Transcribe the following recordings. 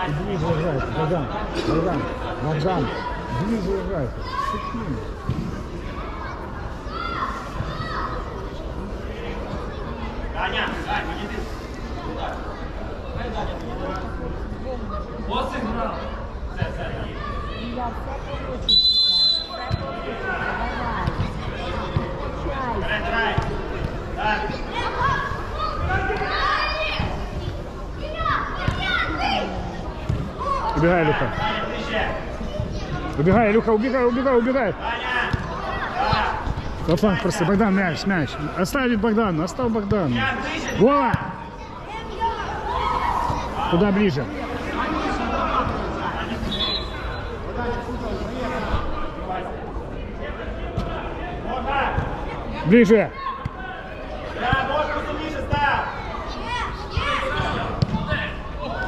Богдан, ближе играйте. Богдан, Богдан, Богдан, ближе играйте. Секунду. Даня, Дань, іди. Ось грав. Все, все, є. Я все получиться. Все получиться. Давай. Чай. Грай, грай. Так. Убегай, Люха. Даня, ближче. Убегай, Люха, убегай, убегай, убегай. Фланг просто. Богдан, мяч, мяч. Оставить Богдану, оставь ближче. Вова! Туда ближе. Ближе.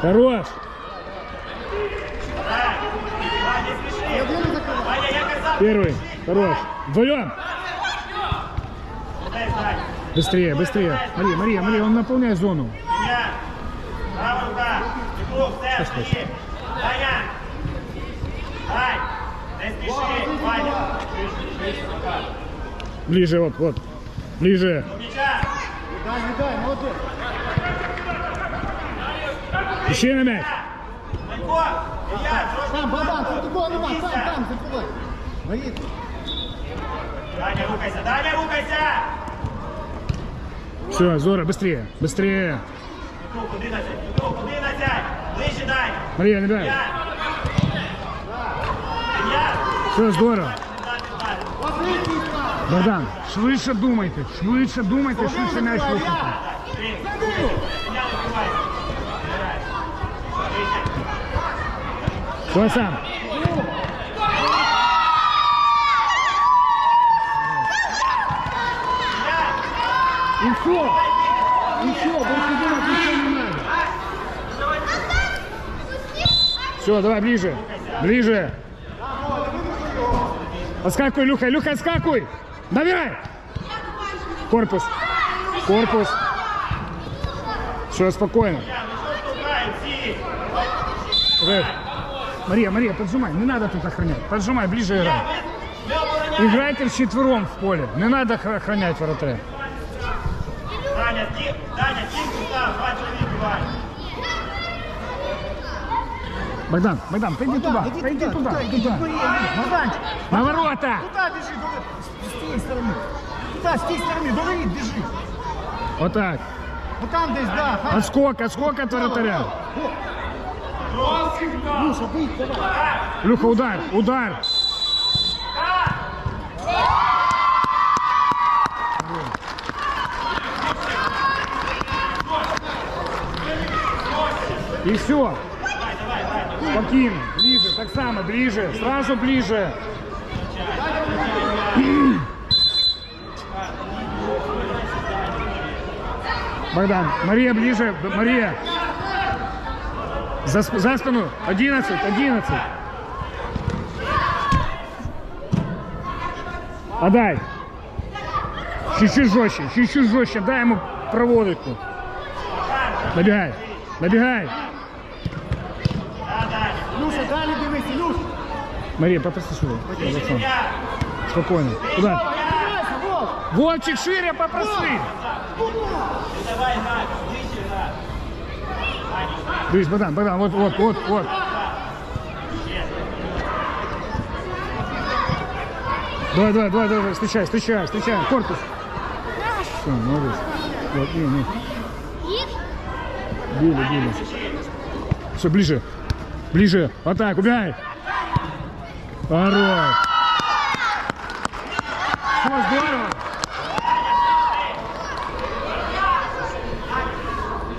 Хорош. Первый. Хорош. Вдвоем. Дай, Дань. Быстрее, быстрее. Мария, Мария, Мария, он наполняет зону. Ім'я. Права рука. Іду, все, стої. Даня. Дань. Не спіши. Ваня. Ближе, вот, вот. Ближе. До м'яча. Еще на мяч. Данько. Ілля, трошки. Там, Богдан, тут такого нема, там, Місця. там, закривай. Маріт, Даня, рухайся. Даня, рухайся. Все, Зора, быстрее, быстрее. Петрух, 11. Петрух, 11. Ближче дай. Мария, набирай. Ілля. Ілля. Все, здорово. посвіти Богдан, швидше думайте, швидше думайте, швидше мяч вихопити. Ілля, все. И все, больше думать ничего не надо. Все, давай ближе. Ближе. Отскакивай, Люха, Люха, отскакивай. Набирай. Корпус. Корпус. Все, спокойно. Шукаємо всі. Рэд. Мария, Мария, поджимай. Не надо тут охранять. Поджимай, ближе играй. Ми обороняємо. Играйте вчетвером в поле. Не надо х- охранять вратаря. Богдан, Богдан, пойди туда. Іди Пойди туди, туда. туди, іди, туда. туди, іди. Богданчик, На ворота. туди біжи, до- з тієї сторони. Туди, з тієї сторони, до воріт біжи. Вот так. Бо там десь, да, хай. Отскок, отскок от вратаря. Муша, бий, давай. Люха, удар, удар. И все. Спокойно, ближе, так само, ближе, сразу ближе. Богдан, Мария ближе, Мария. За, за спину. 11, 11. Отдай. Чуть-чуть жестче, чуть-чуть жестче. Дай ему проводочку. Набегай. Набегай. Люша, далі дивись, Люш. Мария, попроси сюда. Я. Спокойно. Куда? Вовчик шире попроси. Дивись, Богдан, Богдан, вот, вот, вот, вот. Давай, давай, давай, давай, встречай, встречай, встречай. Корпус. Все, молодец. Вот, не, не. Били, били. Все, ближе. Ближе. Вот так, убегай. Хорош. Все, здорово.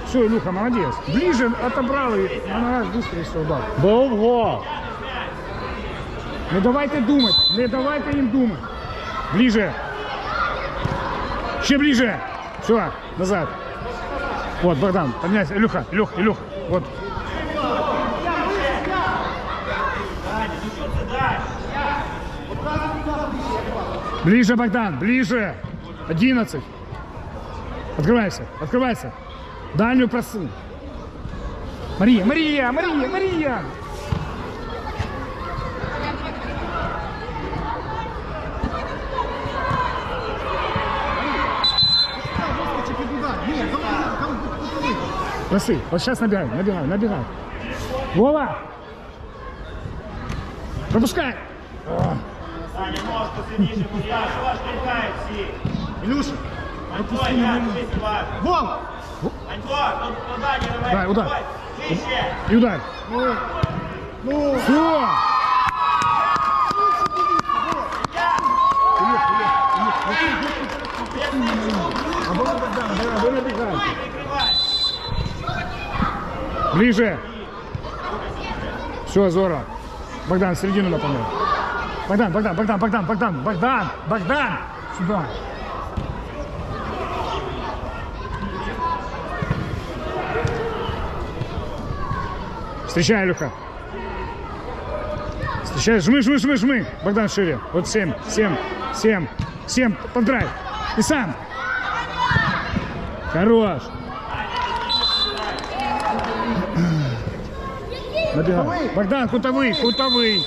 Все, Илюха, молодец. Ближе отобрал и на ногах быстрее все. Довго. Не давайте думать, не давайте им думать. Ближе. Еще ближе. Все, назад. Вот, Богдан, подняйся. Илюха, Илюх, Илюх. Вот. Ближе, Богдан, ближе. 11. Открывайся, открывайся. Дальнюю просу. Марія, Марія, Марія, Марія! Выскочи під удар. Ні, кому- кому кутовий. Проси, вот сейчас набегай, набегай, набегай. Вова! Пропускай! Саня, ножку сильніше, будь ласка, що вас штовхають всі. Ілюша, Антон, як дивись уважно. гол! Антон, тут подання давай. Дай, удар. Давай, Вище. И удар. Ну, ну, Все! Прикривай. Ближе! Все, здорово. Богдан, в середину напомнил. Богдан, Богдан, Богдан, Богдан, Богдан, Богдан, Богдан! Сюда. Встречай, Илюха. Встречай, жми, жми, жми, жми. Богдан шире. Вот семь, семь, семь, семь. Поддрай. И сам. Хорош. Набегай. Богдан, кутовый, кутовый.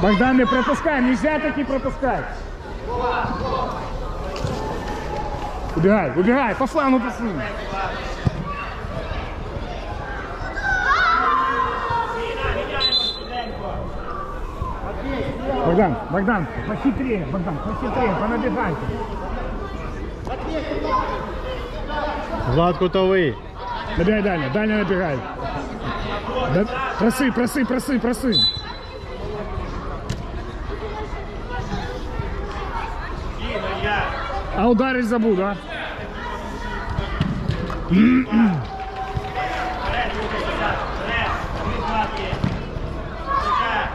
Богдан, не пропускай, нельзя таки пропускать. Убегай, убегай, по флангу пошли. Сіна, міняємо швиденько. Богдан, Богдан, похитрее, Богдан, похитрее, понабегайте. Влад кутовий. Набегай дальше, дальше набегай. Да, просы, просы, просы, просы. А ударить златки. Встречай.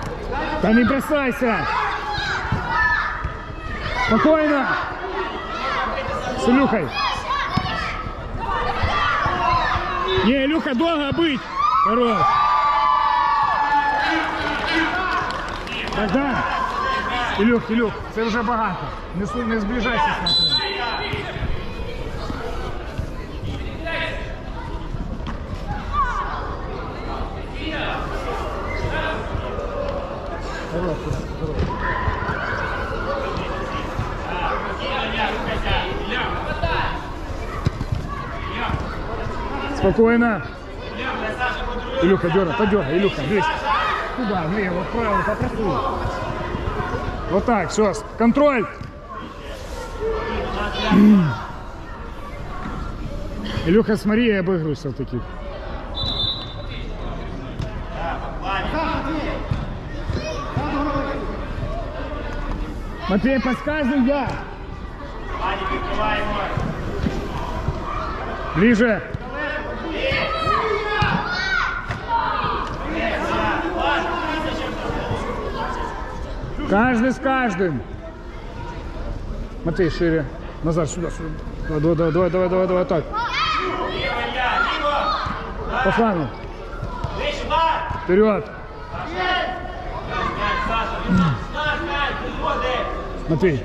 Да не бросайся! Спокойно! С Илюхой! Не, Илюха, долго быть! Хорош! Богдан! Ілюх, Ілюх, це вже багато. Не, не зближайся з ним. Спокойно. Илюха, дергай, подергай, Илюха, здесь. Туда, влево, вправо, попросуй. Вот так, все, контроль. Илюха, смотри, я обыгрываюсь таких. Матвей, подсказывай я. Ближе. Каждый с каждым. Матвей, шире. Назад, сюда, сюда. Давай, давай, давай, давай, давай, давай, так. По флангу. Вперед. Матвей.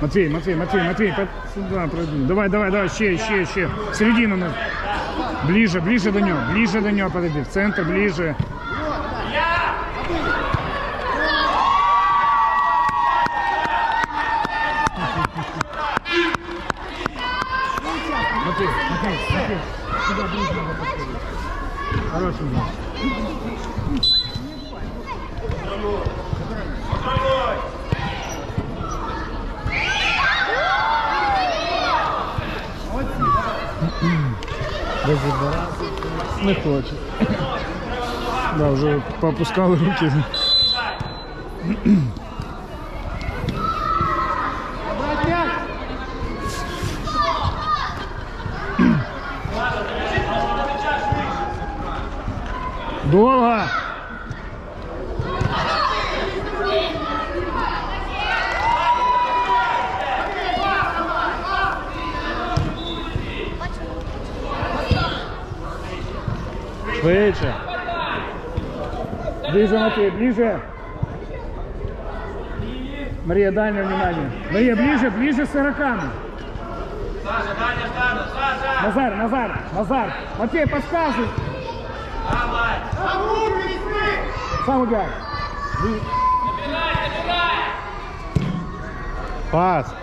Матвей, Матвей, Матвей, Матвей, сюда пройди. Давай, давай, давай, ще, ще, ще. Середину. Ближе, ближе до него, ближе до него подойди. В центр, ближе. Матвей, Матвей, Матвей. Сюда ближе надо подходить. Хороший мяч. Контролюй. Не хоче. Да, вже попускали руки. Брать мяч. Долго. Швидше. Ближе, Матвей, ближе. Мария, дальнее внимание. Мария, ближе, ближе с игроками. Саша, Даня, Саша, Саша! Назар, Назар, Назар. Матвей, подсказывай. Давай! Сам удар. Пас.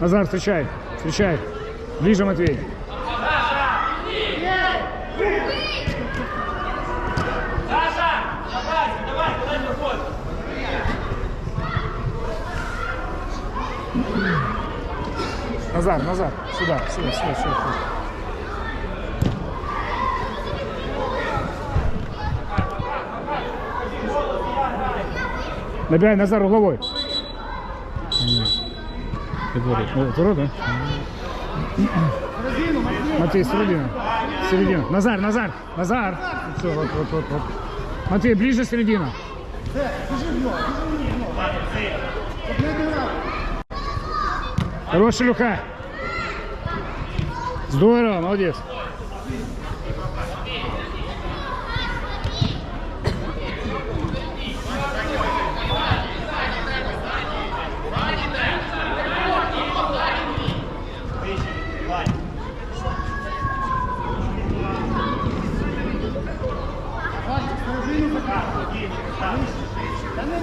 Назар, встречай, встречай. Ближе, Матвей. Назар, Назар. Сюда, сюда, сюда, сюда. сюда. Набирай Назар угловой. Підворіт. О, второй, да? Матвей, середина. Середина. Назар, Назар, Назар. Все, вот, вот, вот, вот. Матвей, ближе середина. Хороший Люка. Здорово, молодец.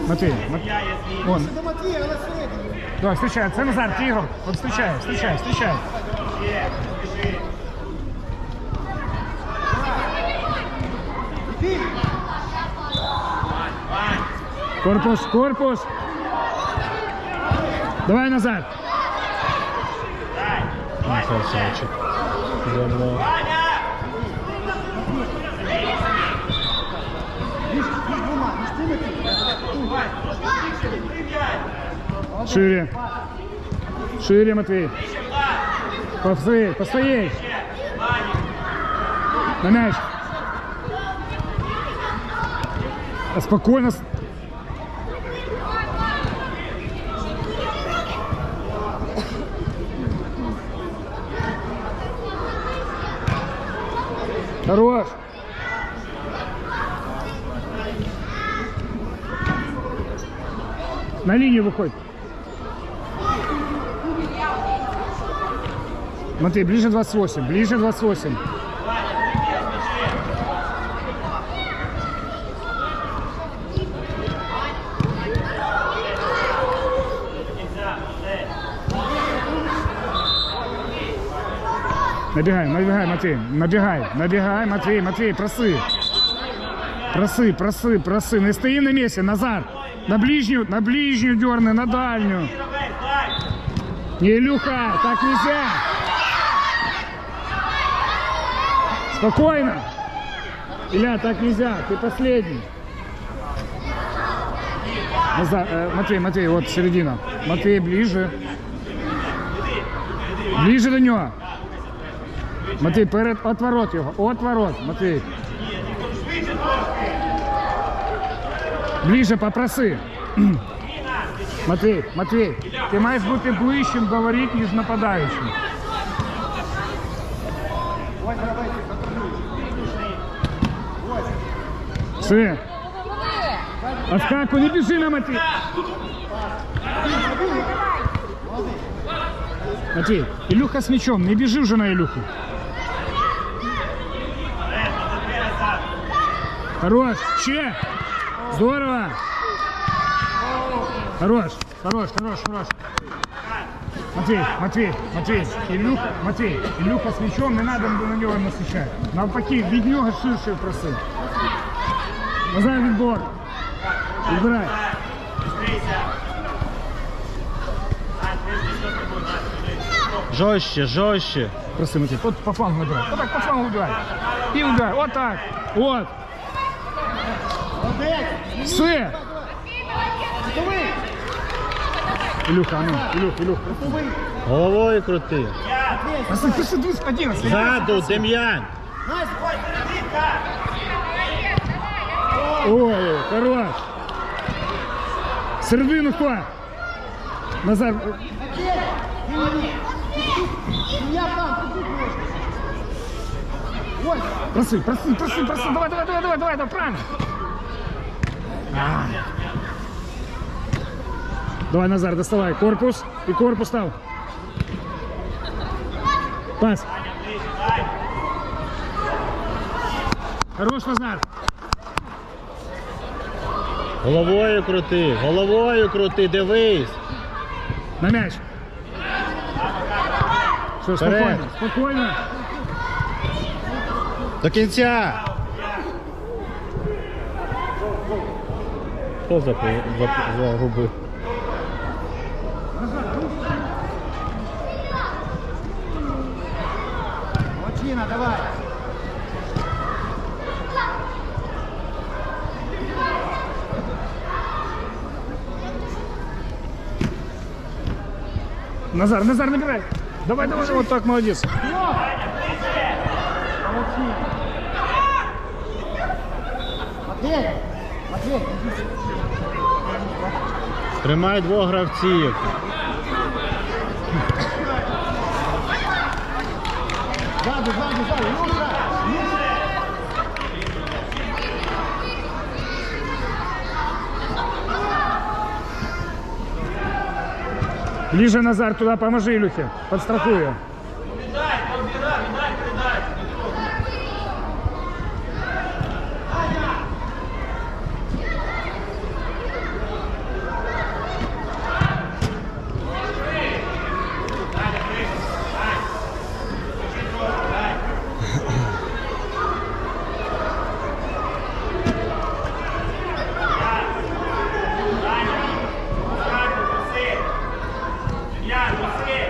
Матвей, Мат- Я, если... вон. До Матвія, але всередині. Давай, встречай. Це Назар, ти Ігор. От встречай, встречай, встречай. Є, біжи. Вань, Корпус, корпус. Давай назад. дай. Красавчик. Добре. Шире. Шире, Матвей. Постоей, постоей. На мяч. А спокойно. Хорош. На линию выходит. Матвей, ближе 28, ближе 28. Набегай, набегай, Матвей, набегай, набегай, Матвей, Матвей, просы. Просы, просы, просы. Не стоим на месте, Назар. На ближнюю, на ближнюю дерны, на дальнюю. Не, Илюха, так нельзя. Спокойно. Иля, так нельзя, ты последний. Назар, э, Матвей, Матвей, вот середина. Матвей, ближе. Ближе до нього. Матвей, перед отворот його. Отворот, Матвей. Ближе попроси. Матвей, Матвей, ти маєш бути ближчим говорити, ніж нападаючим. Все. Оскаку, не біжи на Матвей. Матвей, Илюха с мячом, не біжи вже на Илюху. Хорош, ще. Здорово. Хорош, хорош, хорош, хорош. Матвей, Матвей, Матвей, Илюха, Матвей, Илюха с мячом, не надо на нього насичати. Навпаки, від нього ширше проси. Назад відбор. Відбирай. Быстрейся. Ань, ты здесь что с тобой? Ань, бежи. Жорстче, жорстче. Проси, Матвей, от по флангу набирай. Вот так по флангу убирай. И удар, вот так. Вот. Все. Ростовий! Ілюха, а ну, Ілюх, Ілюх. Ростовий! Головою крути. Проси, проси, дивись, 11. Ззаду, Дем'ян. Найс! Ой, хорош. Середину хто? Назар, там, проси, проси, проси, проси, давай, давай, давай, давай, давай, давай, правильно. А. Давай, Назар, доставай корпус и корпус став. Пас. Хорош, Назар. Головою крути. Головою крути, дивись. На мяч. Все, спокійно, спокойно. До кінця. Хто запу- зап- загубив? Назар, Назар, набирай. Давай, давай, вот так, молодец. Матвей! Матвей! Тримай двох гравців. Ззаду, ззаду, ззаду! Люша! Ближе, Назар, туда поможи Илюхе. Подстрахуй ее. Я, проси.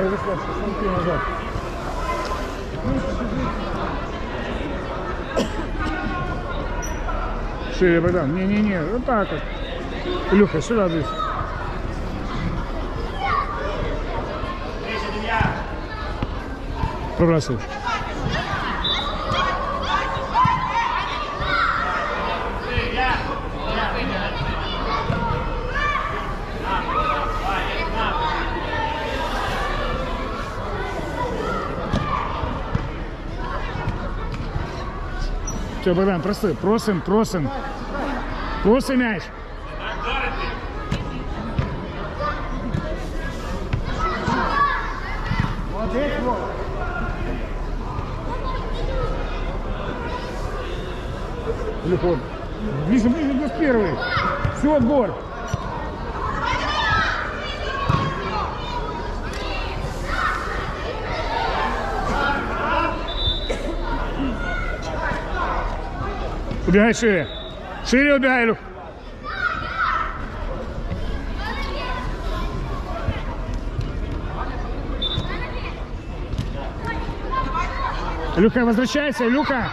Иди сюда, смотри назад. Шире, Богдан. Не-не-не, вот так вот. Илюха, сюда здесь. Ближче, Все, Богдан, проси, просим, просим. Просим мяч. Телефон. Ближе, ближе, плюс первый. Все, отбор. Убегай шире. Шире убегай, Илюх. Илюха, возвращайся, Илюха.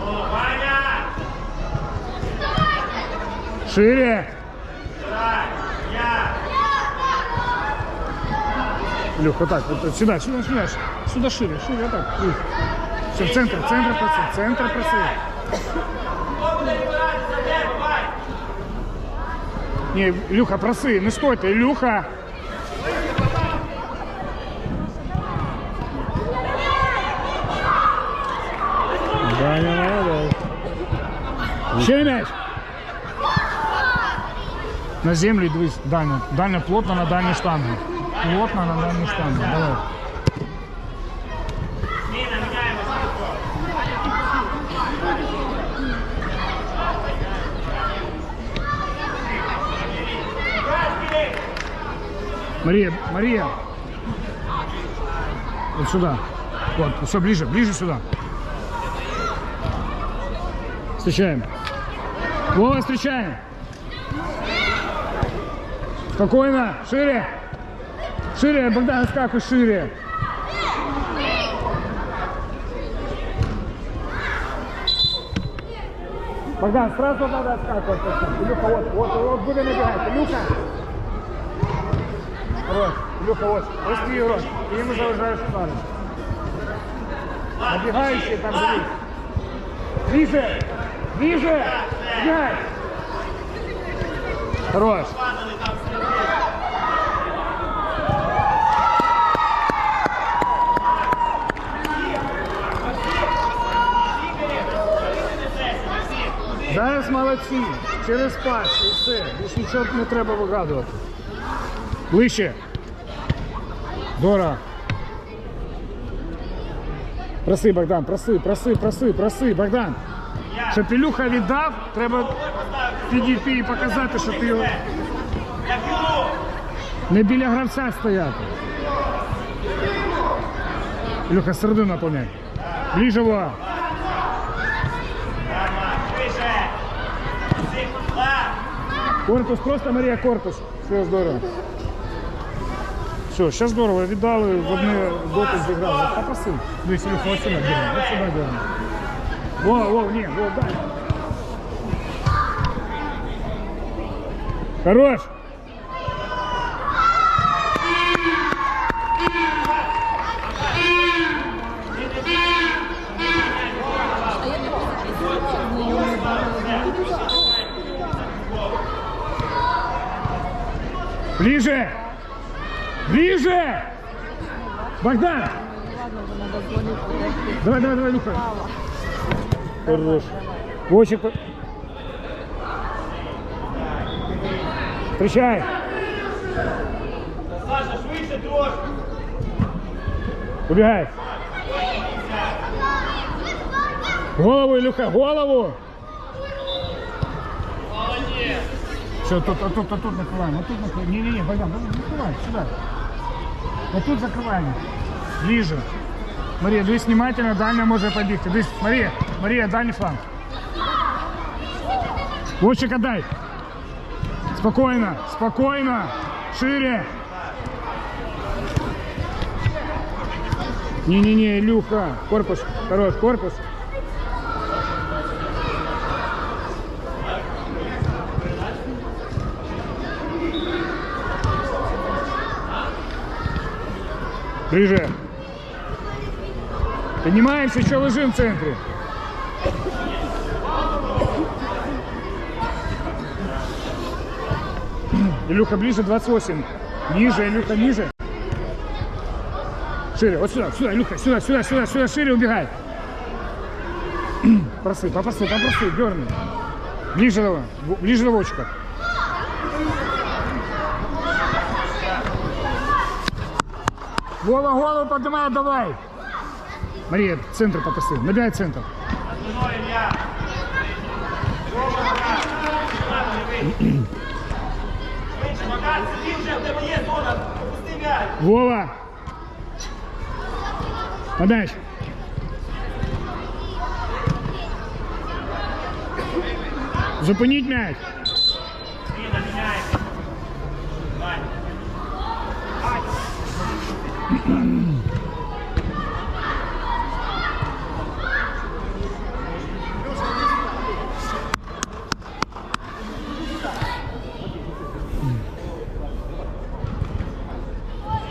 О, Ваня! Шире. Вот так, вот сюда, сюда, сюда, сюда шире, шире, вот так. Все, в центр, центр проси, в центр проси. Не, Илюха, проси, не стой ты, Илюха. Даня молодець. Ще мяч. На землю дивись, Даня. Даня плотно на дальню штангу. Плотно на дальню штангу. Давай. Мария, Мария. Вот сюда. Вот, все ближе, ближе сюда. Встречаем. Вова, встречаем. Спокойно, шире. Шире, Богдан, скакивай шире. Богдан, сразу надо отскакивать. Илюха, вот, вот, вот, будем набегать. Илюха. Вот, Илюха, вот. Прости, Рот. Ты ему заважаешь ударом. Набегающий там бери. Ближе, ближе. Бегай. Хорош. Зараз молодці. Через пас і все. Більш нічого не треба вигадувати. Ближче. Дора. Проси, Богдан, проси, проси, проси, проси, Богдан. Щоб Ілюха віддав, треба підійти і показати, що ти не біля гравця стояти. Ілюха, середину наповняй. Ближе Корпус, просто Марія корпус. Все здорово. Все, сейчас здорово. Віддали в одне дотик зіграли. Та паси. Дивись, Ілюха, ось сюди деремо. Ось сюди деремо. Во, во, ні, во, дай. Хорош. Ближе! Ближе! Богдан! Давай, давай, давай, Люха. Хорош. По- Встречай. Саша, швидше трошки! Убегай. Голову, Илюха, голову. Все, тут, а тут, а тут накрываем, а тут накрываем. Не-не-не, Богдан, Богдан, накрывай, сюда. Вот тут закрываем. Ближе. Мария, дивись внимательно, дальня може побігти. Дивись, Марія, Марія, дальній фланг. Лучик отдай. Спокойно, спокойно. Шире. Не-не-не, Илюха. Корпус. Хорош, корпус. Ближе. Поднимаемся, еще лежим в центре. Илюха, ближе 28. Ниже, Илюха, ниже. Шире, вот сюда, сюда, Илюха, сюда, сюда, сюда, сюда, шире убегай. Просы, попросы, попросы, дерни. Ближе ближе до Вова, голову поднимай, давай. Мария, центр попроси, набирай центр. Мною я! Швидше, Макар,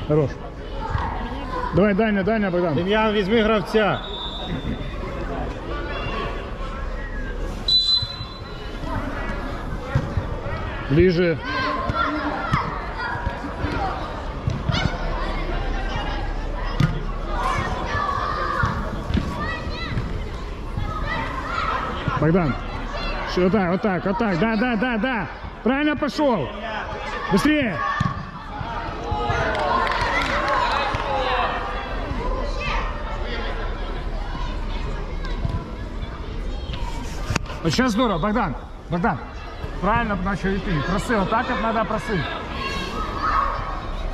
Хорош. Давай, Даня, Даня, Богдан. Дем'ян, візьми гравця. Ближе. Богдан. Что, Вот так, вот так. Да, да, да, да. Правильно пошел. Быстрее. Вот сейчас здорово, Богдан. Богдан. Правильно начал идти. Просы, вот так вот надо просыть.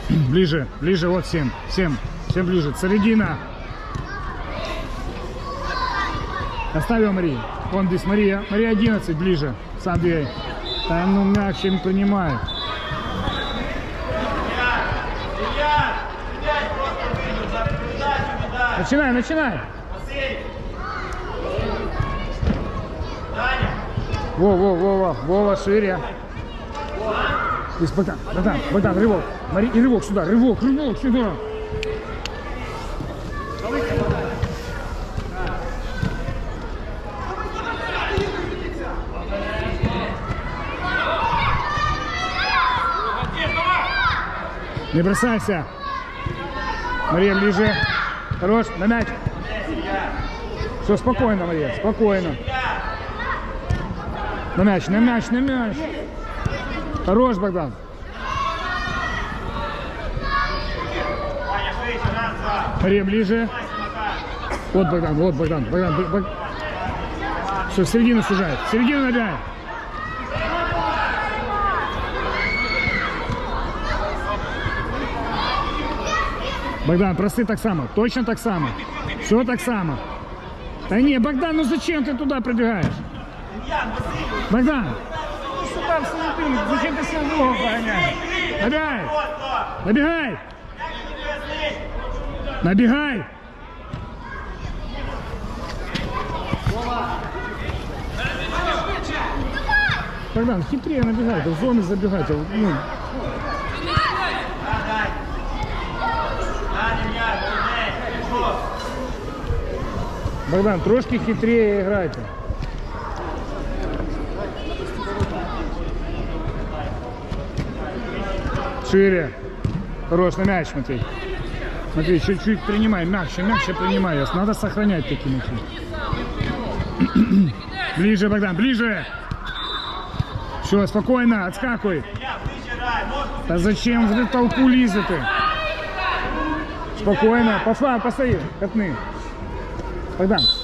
Ближе, ближе, вот всем, всем, всем ближе. Середина. Оставь его, Мария. Вон здесь Мария. Мария 11, ближе. Сам двигай. Там, ну, мягче не принимает. Начинай, начинай. Даня. Во, во, во, во, Вова, шире. Здесь Богдан, Богдан, Богдан, рывок. Мари, и рывок сюда, рывок, рывок сюда. Не бросайся. Мария, ближе. Хорош, на мяч. Все, спокойно, Мария, спокойно. На мяч, на мяч, на мяч. Хорош, Богдан. Мария, ближе. Вот Богдан, вот Богдан, Богдан. Все, в середину сужает. В середину набирай. Богдан, прости так само. Точно так само. Все так само. Да не, Богдан, ну зачем ты туда пробегаешь? Богдан, Ну сюда в середину, зачем ты себя ногу погоняешь? набегай, набегай, набегай. Богдан, хитрее набегай, в зоны забегать. а Ну, Даня, Илья, Гурней. Что? Богдан, трошки хитрее играйте. Шире. Хорош, на мяч, Матвей. Матвей, чуть-чуть принимай, мягче, мягче принимай. Надо сохранять такие мячи. ближе, Богдан, ближе. Все, спокойно. Ножку Да зачем в эту толпу лізти? Спокойно, по флангу постои, катни. Богдан,